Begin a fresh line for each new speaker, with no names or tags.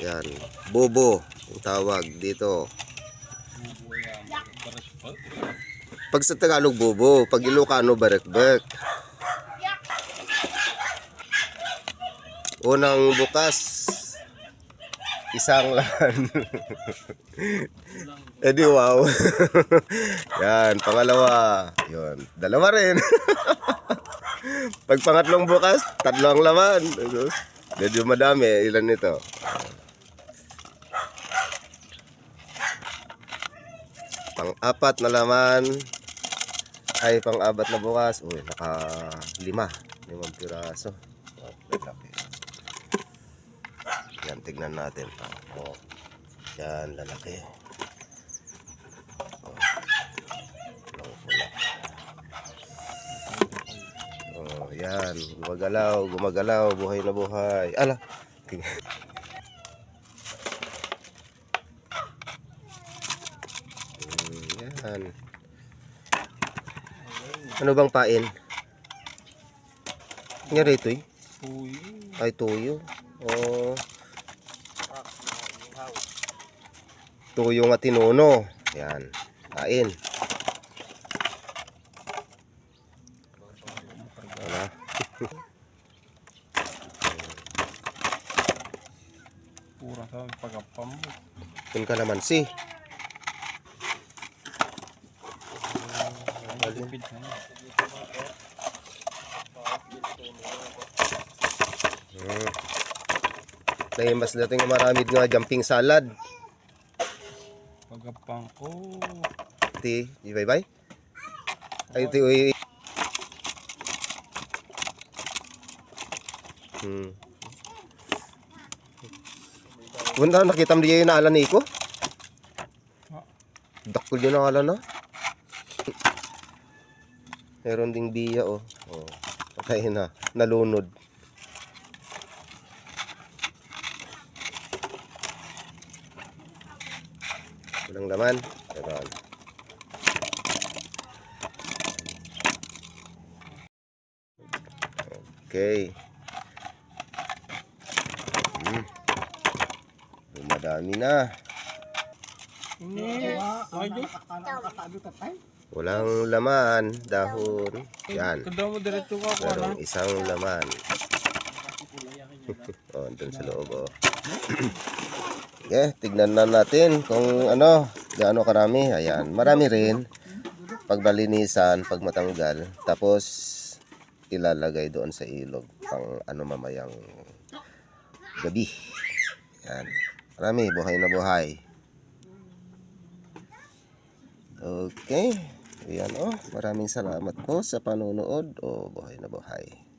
Yan. Bobo. Yung tawag dito. Pag sa Tagalog, bobo. Pag Ilocano, barekbek. Unang bukas, isang lan. eh di wow. Yan, pangalawa. Yun, dalawa rin. Pag pangatlong bukas, tatlo ang laman. Medyo madami. Ilan nito? Pang-apat na laman ay pang-apat na bukas. Uy, naka lima. Limang piraso. Yan, tignan natin. Oh, yan, lalaki. Oh, pula. Oh, yan. Gumagalaw, gumagalaw. Buhay na buhay. Ala. Yan. Ano bang pain? Nga rito eh.
Uy,
Ay, tuyo. Oh. Tuyo nga tinuno. Yan. Kain. Wala.
pura sa pagapam mo.
Yung kalamansi.
Malipid na yun.
Mm. Nahimas natin nga marami nga jumping salad.
Pagapang ko.
Ti, di bye bye. Ay, ti, uy. Hmm. Wala nakita mo diyan yung naalan ni ko? Dakol yun ang alan na. Meron ding biya oh. Oh. Patay na. Nalunod. Walang laman. Meron. Okay. Hmm. Dumadami na.
Ay, Diyos.
Walang laman. Dahon. Yan. Merong isang laman. oh, dun sa loob, oh. okay, tignan na natin kung ano, gaano karami. Ayan, marami rin. Pagbalinisan, pag matanggal. Tapos, ilalagay doon sa ilog pang ano mamayang gabi. Yan. Marami, buhay na buhay. Okay. Ayan oh, maraming salamat po sa panonood. Oh, buhay na buhay.